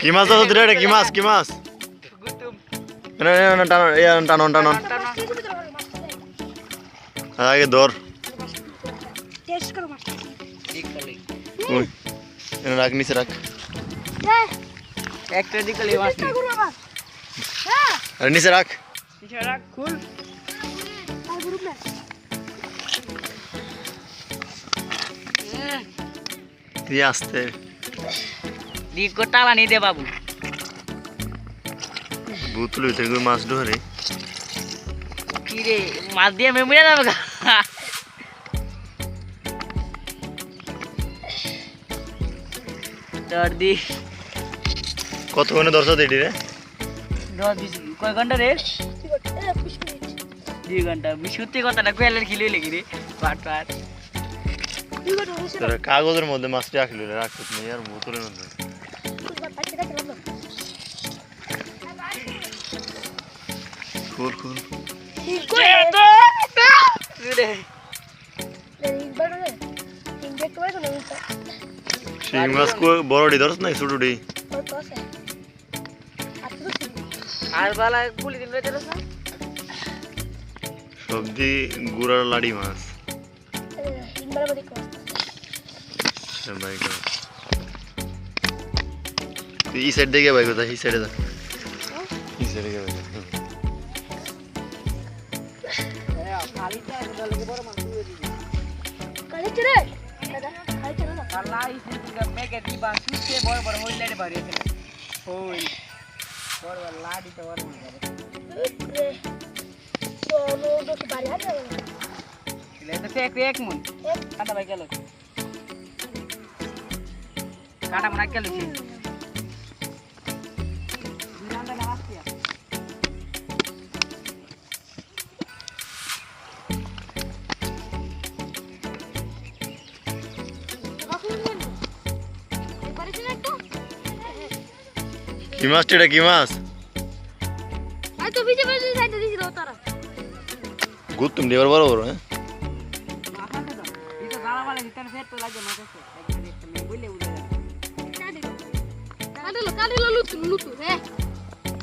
কি মাছ ধরছো তুই রে কি মাছ কি মাছ গুতুম এনে এনে টানো এই টানো টানো। আগে ধর। রাখ নিচে রাখ। একটা দিকলি মাছ করো আবার হ্যাঁ নিচে রাখ খুল। আর তুই আসতে। দিক কো টালা দে বাবু। বুতলু থেকে মাছ ধরে। কি রে মাছ দিয়ে মেমুড়ে যাবে গা। তোর দি। কতক্ষণে ধরছো দিদি রে? কয় ঘণ্টা রে? দুই ঘণ্টা। সত্যি কথাটা কোয়েলের খিলে লেগে রে? পাট পাট। কাগজের মধ্যে মাছটি রাখলি রাখতে নেই আর বোতলের মধ্যে। খুল খুল। নেই শিং মাছ কো- বড়ডি ধরছ না ছোটডি কত আর বালা দিন সবজি গুড়ার লাড়ি মাছ। ভাই তুই এই সাইড দিকে ভাই কোথায় এই সাইডে যা এই সাইডে গিয়ে ভাই খালিটা কি মাছ এটা কি মাছ আরে তো ভিজে ভিজে সাইড দিছি তো তারা গুড তুমি এবার বড় বড় হ্যাঁ কাটিলো কাটিলো লুতু লুতু হ্যাঁ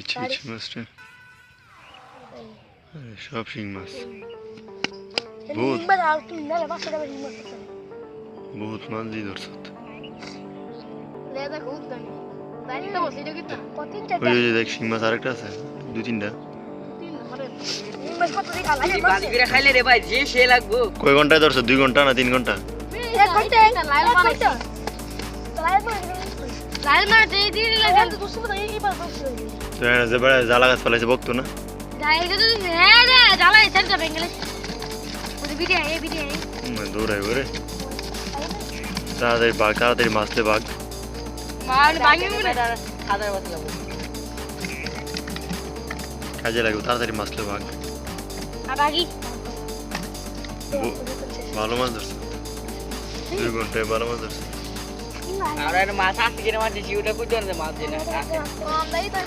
ইচ্ছে ইচ্ছে মাছটা। সব শিং মাছ। বহুত। মাছ দিয়ে ওই যে দেখ শিং মাছ আরেকটা আছে তিনটা। কয় ঘন্টায় ধরছ দুই ঘণ্টা না তিন ঘণ্টা? জ্বালা গাছ ফেলাইছে বকতো না? হ্যাঁ দৌড়াই ওরে তাড়াতাড়ি বাঘ তাড়াতাড়ি বাঘ। মনে কাজে লাগবে তাড়াতাড়ি মাছলে বাঘ? ভালো মাছ ধরছে। দুই ঘন্টায় ভালো মাছ ধরছে। আর একটা মাছ আসছে কিনা মাছ দিছি ওটা কুইতে আনছে মাছ দিনা আমরাই তো